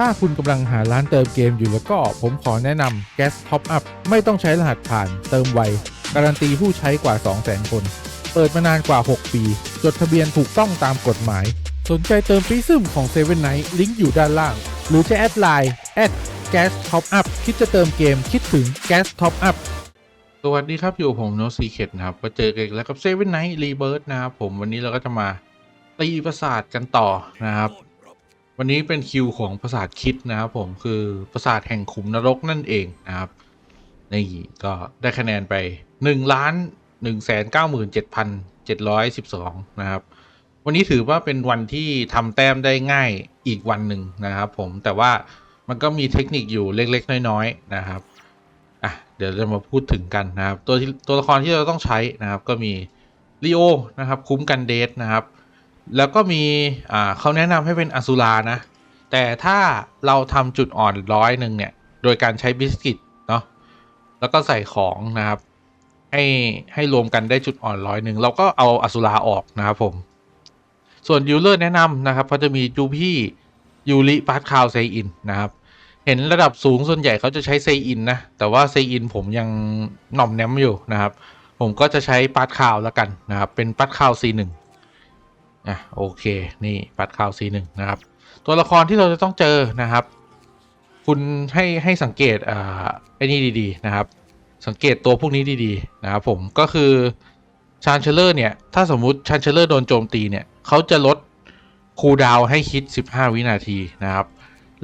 ถ้าคุณกำลังหาร้านเติมเกมอยู่แล้วก็ผมขอแนะนำ Gas Top Up ไม่ต้องใช้รหัสผ่านเติมไว การันตีผู้ใช้กว่า 200,000 คน เปิดมานานกว่า 6 ปี จดทะเบียนถูกต้องตามกฎหมาย สนใจเติมฟรีซึมของ7 Night ลิงก์อยู่ด้านล่าง หรือจะแอดไลน์ at gas top up คิดจะเติมเกมคิดถึง Gas Top Up สวัสดีครับอยู่ผมโนซีเคดนะครับก็เจอกันอีกแล้วกับเซเว่นไนท์รีเบิร์นะครับผมวันนี้เราก็จะมาตีประสาทกันต่อนะครับ วันนี้เป็นคิวของประสาทคิดนะครับผมคือประสาทแห่งขุมนรกนั่นเองนะครับนี่ก็ได้คะแนนไป1ล้าน1 9 7 7 7 1 2นะครับ วันนี้ถือว่าเป็นวันที่ทำแต้มได้ง่ายอีกวันหนึ่งนะครับ ผมแต่ว่ามันก็มีเทคนิคอยู่เล็ก ๆ น้อยๆนะครับอะเดี๋ยวจะมาพูดถึงกันนะครับ ตัวตัวละครที่เราต้องใช้นะครับ ก็มีลีโอนะครับ คุ้มกันเดทนะครับ แล้วก็มีอ่าเขาแนะนำให้เป็นอสุรานะ แต่ถ้าเราทำจุดอ่อนร้อยหนึ่งเนี่ย โดยการใช้บิสกิตเนาะแล้วก็ใส่ของนะครับ ให้ให้รวมกันได้จุดอ่อนร้อยหนึ่งเราก็เอาอสุราออกนะครับผม ส่วนยูเลอร์แนะนำนะครับเขาจะมีจูพี่ยูริปาร์ตคาวไซอินนะครับเห็นระดับสูงส่วนใหญ่เขาจะใช้เซอินนะ แต่ว่าเซอินผมยังหน่อมแนมอยู่นะครับ ผมก็จะใช้ปัดคาวแล้วกันนะครับ เป็นปัดคาว C1 อะโอเคนี่ปัดคาว C1 นะครับ ตัวละครที่เราจะต้องเจอนะครับ คุณให้ให้สังเกตอ่าไอ้นี่ดีๆนะครับ สังเกตตัวพวกนี้ดีๆนะครับผมก็คือชานเชลเลอร์เนี่ย ถ้าสมมุติชานเชลเลอร์โดนโจมตีเนี่ยเขาจะลดคูดาวให้คิด 15 วินาทีนะครับ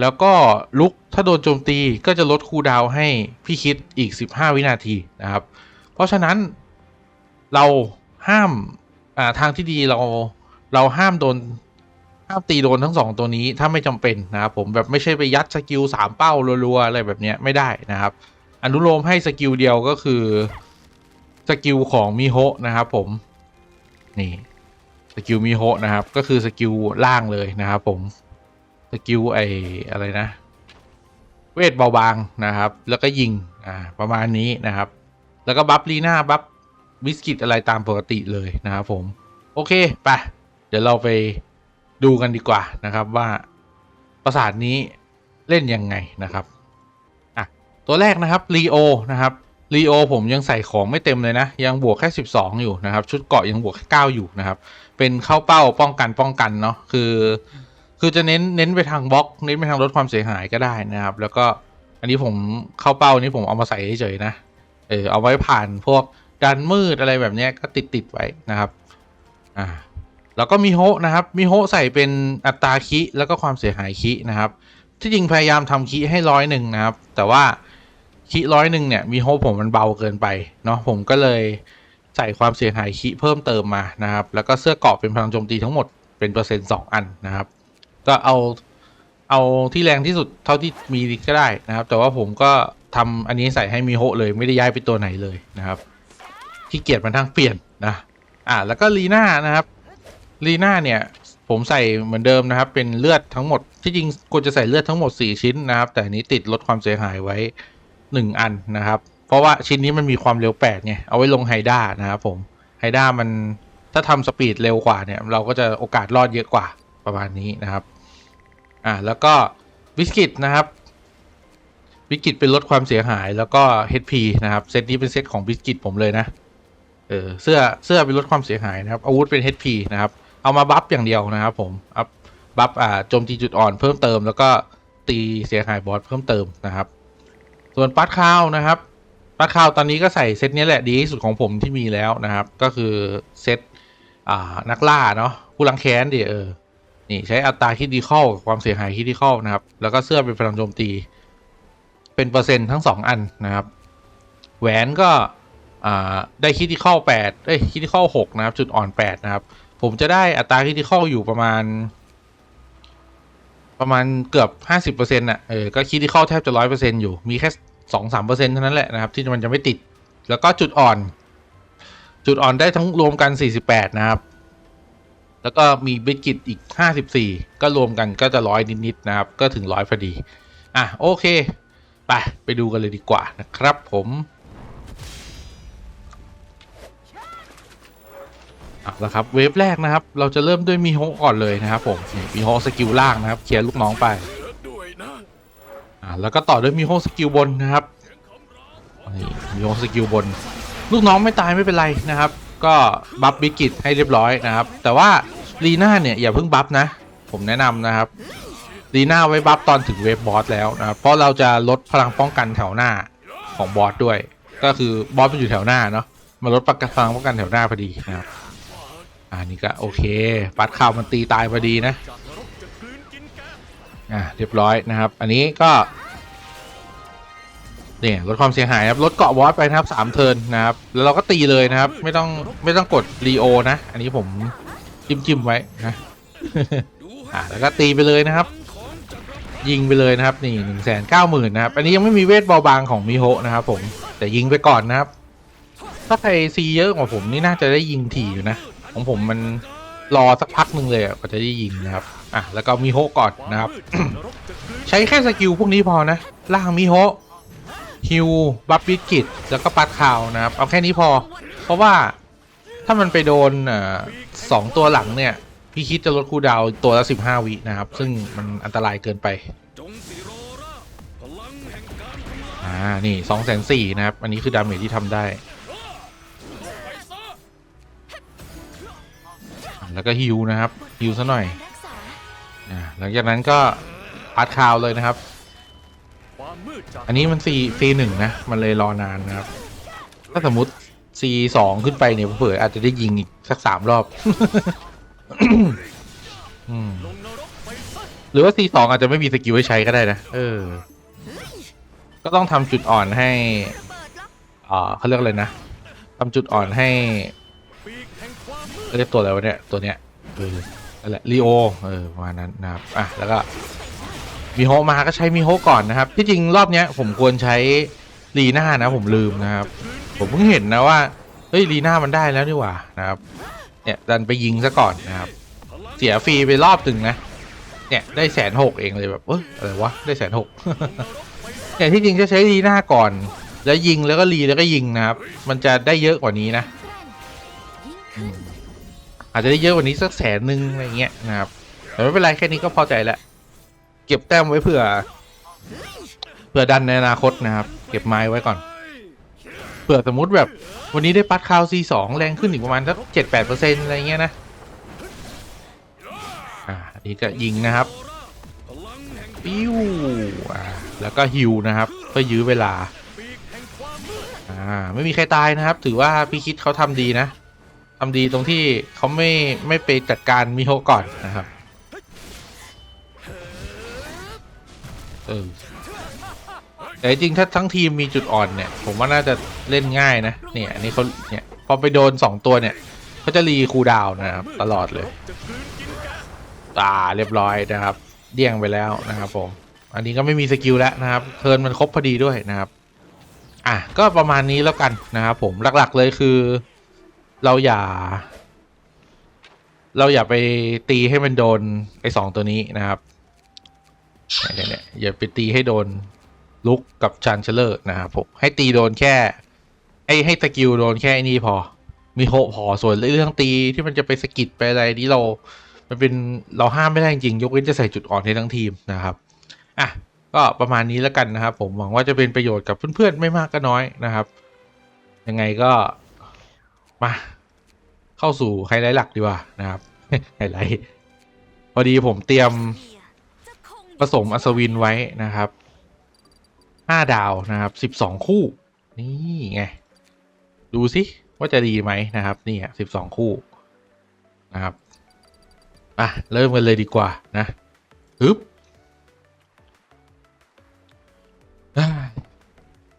แล้วก็ลุกถ้าโดนโจมตีก็จะลดคูดาวให้พี่คิดอีก 15 วินาทีนะครับ เพราะฉะนั้นเราห้ามอ่าทางที่ดีเรา เราห้ามโดนห้ามตีโดนทั้งสองตัวนี้ถ้าไม่จำเป็นนะครับผมแบบไม่ใช่ไปยัดสกิลสามเป้ารัวๆอะไรแบบเนี้ยไม่ได้นะครับ อนุโลมให้สกิลเดียวก็คือสกิลของมิโฮะนะครับผมนี่สกิลมิโฮะนะครับ ก็คือสกิลล่างเลยนะครับผมสกิลไออะไรนะ เวทเบาบางนะครับ แล้วก็ยิงอ่าประมาณนี้นะครับ แล้วก็บัฟลีน่าบัฟบิสกิตอะไรตามปกติเลยนะครับผม โอเค ไป เดี๋ยวเราไปดูกันดีกว่านะครับว่าประสาทนี้เล่นยังไงนะครับอะตัวแรกนะครับรีโอนะครับรีโอผมยังใส่ของไม่เต็มเลยนะ ยังบวกแค่ 12 อยู่นะครับ ชุดเกาะยังบวกแค่9อยู่นะครับ เป็นเข้าเป้าป้องกันป้องกันเนาะคือ คือจะเน้นเน้นไปทางบล็อก เน้นไปทางลดความเสียหายก็ได้นะครับ แล้วก็อันนี้ผมเข้าเป้านี้ผมเอามาใส่เฉยๆนะเออเอาไว้ผ่านพวกดันมืดอะไรแบบนี้ก็ติดติดไว้นะครับ อ่า แล้วก็มีโฮะนะครับมีโฮะใส่เป็นอัตราคิแล้วก็ความเสียหายคินะครับ ที่จริงพยายามทำคิให้ร้อยหนึ่งนะครับ แต่ว่าคิร้อยหนึ่งเนี่ยมีโฮะผมมันเบาเกินไปเนาะผมก็เลยใส่ความเสียหายคิเพิ่มเติมมานะครับ แล้วก็เสื้อเกราะเป็นพลังโจมตีทั้งหมดเป็นเปอร์เซ็นต์สองอันนะครับ ก็เอาเอาที่แรงที่สุดเท่าที่มีก็ได้นะครับ แต่ว่าผมก็ทำอันนี้ใส่ให้มีโฮะเลยไม่ได้ย้ายไปตัวไหนเลยนะครับขี้เกียจมันทั้งเปลี่ยนนะ อ่าแล้วก็ลีน่านะครับ ลีน่าเนี่ยผมใส่เหมือนเดิมนะครับ เป็นเลือดทั้งหมดที่จริงควรจะใส่เลือดทั้งหมด 4 ชิ้นนะครับ แต่นี้ติดลดความเสียหายไว้ 1 อันนะครับ เพราะว่าชิ้นนี้มันมีความเร็ว8ไงเอาไว้ลงไฮด้านะครับผมไฮด้ามันถ้าทำสปีดเร็วกว่าเนี่ย เราก็จะโอกาสรอดเยอะกว่าประมาณนี้นะครับอ่าแล้วก็วิสกิตนะครับ วิสกิตเป็นลดความเสียหายแล้วก็ HP นะครับเซตนี้เป็นเซตของบิสกิตผมเลยนะเออเสื้อเสื้อเป็นลดความเสียหายนะครับ อาวุธเป็น HP นะครับ เอามาบัฟอย่างเดียวนะครับผมอัพบัฟอ่าโจมตีจุดอ่อนเพิ่มเติม แล้วก็ตีเสียหายบอสเพิ่มเติมนะครับ ส่วนปัดข้าวนะครับปัดข้าวตอนนี้ก็ใส่เซตนี้แหละดีที่สุดของผมที่มีแล้วนะครับ ก็คือเซตอ่านักล่าเนาะผู้ลังแค้นดิเออนี่ใช้อัตราคิดดีเข้าความเสียหายคิดดีเข้านะครับ แล้วก็เสื้อเป็นพลังโจมตี เป็นเปอร์เซ็นต์ทั้งสองอันนะครับ แหวนก็อ่าได้คิดที่เข้าแปดเอ้ยคิดที่เข้าหกนะครับ จุดอ่อนแปดนะครับ ผมจะได้อัตราคิดที่ข้าอยู่ประมาณ ประมาณเกือบห้าสิบเปอร์เซ็นต์่ะเออก็คิดที่ข้าแทบจะร้อยเปอร์เซ็นต์อยู่ มีแค่สองสามเปอร์เซ็นต์เท่านั้นแหละนะครับ ที่มันจะไม่ติด แล้วก็จุดอ่อน จุดอ่อนได้ทั้งรวมกันสี่สิบแปดนะครับ แล้วก็มีบิกิตอีก54ก็รวมกันก็จะร้อยนิดๆนะครับ ก็ถึงร้อยพอดี อะโอเค ไปไปดูกันเลยดีกว่านะครับผม เอาละครับเวฟแรกนะครับ เราจะเริ่มด้วยมีโฮก่อนเลยนะครับผมมีโฮสกิลล่างนะครับ เคลียร์ลูกน้องไปอ่าแล้วก็ต่อด้วยมีโฮสกิลบนนะครับนี่มีโฮสกิลบน ลูกน้องไม่ตายไม่เป็นไรนะครับ ก็บัฟบิกิตให้เรียบร้อยนะครับ แต่ว่าลีน่าเนี่ยอย่าเพิ่งบัฟนะ ผมแนะนำนะครับลีน่าไว้บัฟตอนถึงเวฟบอสแล้วนะครับเพราะเราจะลดพลังป้องกันแถวหน้าของบอสด้วย ก็คือบอสมันอยู่แถวหน้าเนาะมาลดพลังป้องกันแถวหน้าพอดีนะครับ อ่านี่ก็โอเค ปัดข่าวมันตีตายพอดีนะอ่าเรียบร้อยนะครับ อันนี้ก็เนี่ยลดความเสียหายครับลดเกาะบอสไปนะครับสามเทิร์นนะครับ แล้วเราก็ตีเลยนะครับ ไม่ต้องไม่ต้องกดรีโอนะ อันนี้ผมจิ้มจิ้มๆไว้นะอ่าแล้วก็ตีไปเลยนะครับ ยิงไปเลยนะครับ นี่หนึ่งแสนเก้าหมื่นนะครับ อันนี้ยังไม่มีเวทเบาบางของมิโฮะนะครับ ผมแต่ยิงไปก่อนนะครับ ถ้าใครซีเยอะกว่าผมนี่น่าจะได้ยิงถี่อยู่นะ ของผมมันรอสักพักหนึ่งเลยอะกว่าจะได้ยิงนะครับ อะ แล้วก็มิโฮก่อนนะครับ ใช้แค่สกิลพวกนี้พอนะ ล่างมิโฮฮิวบัฟบิกิตแล้วก็ปัดข่าวนะครับ เอาแค่นี้พอ เพราะว่าถ้ามันไปโดนอ่อสองตัวหลังเนี่ย พี่คิดจะลดคูดาวตัวละสิบห้าวินะครับ ซึ่งมันอันตรายเกินไป อ่า นี่สองแสนสี่นะครับ อันนี้คือดาเมจที่ทำได้ แล้วก็ฮิวนะครับฮิวซะหน่อยอ่าหลังจากนั้นก็ปัดข่าวเลยนะครับ อันนี้มัน C C หนึ่งนะ มันเลยรอนานนะครับ ถ้าสมมติ C สองขึ้นไปเนี่ยเผื่ออาจจะได้ยิงอีกสักสามรอบหรือว่า C สองอาจจะไม่มีสกิลให้ใช้ก็ได้นะ เออ ก็ต้องทำจุดอ่อนให้อกอ่าเขาเรียกอะไรนะทำจุดอ่อนให้ เรียกตัวอะไรวะเนี่ย ตัวเนี้ยเออนั่นแหละลีโอเออประมาณนั้นนะครับอะแล้วก็มีโฮมาก็ใช้มีโฮก่อนนะครับ ที่จริงรอบเนี้ยผมควรใช้ลีน่านะผมลืมนะครับ ผมเพิ่งเห็นนะว่าเฮ้ยลีน่ามันได้แล้วนี่หว่านะครับ เนี่ยดันไปยิงซะก่อนนะครับ เสียฟรีไปรอบหนึ่งนะ เนี่ยได้แสนหกเองเลยแบบเอ้ยอะไรวะได้แสนหกเนี่ยที่จริงจะใช้ลีน่าก่อน แล้วยิงแล้วก็รีแล้วก็ยิงนะครับ มันจะได้เยอะกว่านี้นะยิ่ง อาจจะได้เยอะกว่านี้สักแสนหนึ่งอะไรเงี้ยนะครับแต่ไม่เป็นไรแค่นี้ก็พอใจแล้วเก็บแต้มไว้เผื่อเผื่อดันในอนาคตนะครับ เก็บไม้ไว้ก่อนเผื่อสมมติแบบวันนี้ได้ปัดคาว C2 แรงขึ้นอีกประมาณสักเจ็ดแปดเปอร์เซ็นต์อะไรเงี้ยนะอ่าอันนี้ก็ยิงนะครับปิ้วอ่าแล้วก็ฮิวนะครับเพื่อยื้อเวลาอ่าไม่มีใครตายนะครับ ถือว่าพี่คิดเขาทำดีนะ ทำดีตรงที่เขาไม่ไม่ไปจัดการมิโฮก่อนนะครับ เออ แต่จริงถ้าทั้งทีมมีจุดอ่อนเนี่ย ผมว่าน่าจะเล่นง่ายนะ เนี่ยอันนี้เขาเนี่ยพอไปโดนสองตัวเนี่ยเขาจะรีคูดาวน์นะครับ ตลอดเลยตาเรียบร้อยนะครับ เดี่ยงไปแล้วนะครับผม อันนี้ก็ไม่มีสกิลแล้วนะครับเทิร์นมันครบพอดีด้วยนะครับ อะก็ประมาณนี้แล้วกันนะครับผมหลักๆเลยคือ เราอย่า เราอย่าไปตีให้มันโดนไอ้สองตัวนี้นะครับเนี่ยเนี่ยอย่าไปตีให้โดนลุกกับชันเชลเลอร์นะครับผมให้ตีโดนแค่ให้ให้สกิลโดนแค่นี้พอ มีโหพอส่วนเรื่องตีที่มันจะไปสกิดไปอะไรนี้เรา มันเป็นเราห้ามไม่ได้จริงยกเว้นจะใส่จุดอ่อนให้ทั้งทีมนะครับอะก็ประมาณนี้แล้วกันนะครับ ผมหวังว่าจะเป็นประโยชน์กับเพื่อนๆไม่มากก็น้อยนะครับ ยังไงก็มา เข้าสู่ไฮไลท์หลักดีกว่านะครับไฮไลท์พอดีผมเตรียมผสมอัศวินไว้นะครับห้าดาวนะครับสิบสองคู่ นี่ไง ดูสิว่าจะดีไหมนะครับ นี่ฮะสิบสองคู่นะครับอะเริ่มกันเลยดีกว่านะฮึบอ่า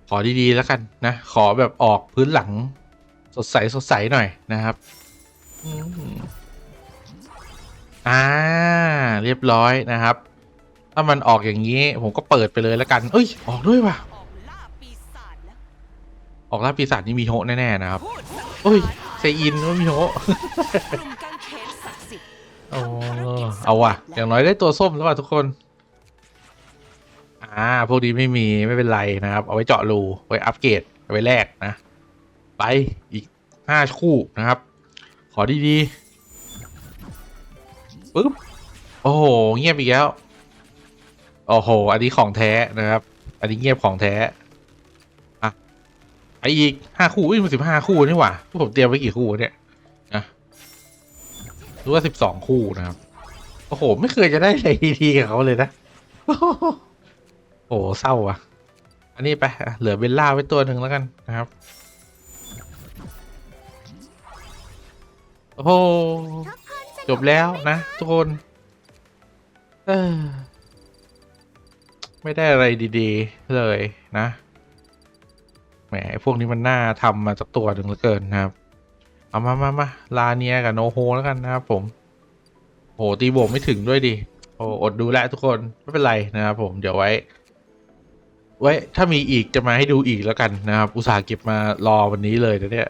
ขอดีๆแล้วกันนะ ขอแบบออกพื้นหลังสดใสสดใสหน่อยนะครับ อืมอ่า เรียบร้อยนะครับ ถ้ามันออกอย่างนี้ ผมก็เปิดไปเลยแล้วกัน เอ้ย ออกด้วยว่ะ ออกล่าปีศาจแล้วออกล่าปีศาจนี่มีโฮะแน่ๆนะครับเอ้ยเซอินว่ามีโฮะกลุ่มกางเขนศักดิ์สิทธิ์โอ้เอาว่ะ อย่างน้อยได้ตัวส้มแล้วว่ะทุกคน อ่า พวกนี้ไม่มีไม่เป็นไรนะครับ เอาไว้เจาะรูไว้อัปเกรดเอาไว้แลกนะ ไปอีกห้าคู่นะครับ ขอดีๆปึ๊บ โอ้โห เงียบอีกแล้ว โอ้โห อันนี้ของแท้นะครับ อันนี้เงียบของแท้ อะไออีกห้าคู่อุ้ยมันสิบห้าคู่นี่หว่าพวกผมเตรียมไว้กี่คู่เนี่ยนะรือว่าสิบสองคู่นะครับ โอ้โห ไม่เคยจะได้อะไรดีๆกับเขาเลยนะ โอ้โหเศร้าอะ อันนี้ไป เหลือเบลล่าไว้ตัวหนึ่งแล้วกันนะครับ โอ้โหจบแล้วนะทุกคนเออไม่ได้อะไรดีๆ เลยนะ แหมพวกนี้มันน่าทำมาสักตัวหนึ่งเหลือเกินนะครับ เอามามามาลาเนียกับโนโฮแล้วกันนะครับผม โหตีโบกไม่ถึงด้วยดิ โอ้อดดูแลทุกคน ไม่เป็นไรนะครับผม เดี๋ยวไว้ ไว้ถ้ามีอีกจะมาให้ดูอีกแล้วกันนะครับ อุตส่าห์เก็บมารอวันนี้เลยนะเนี่ย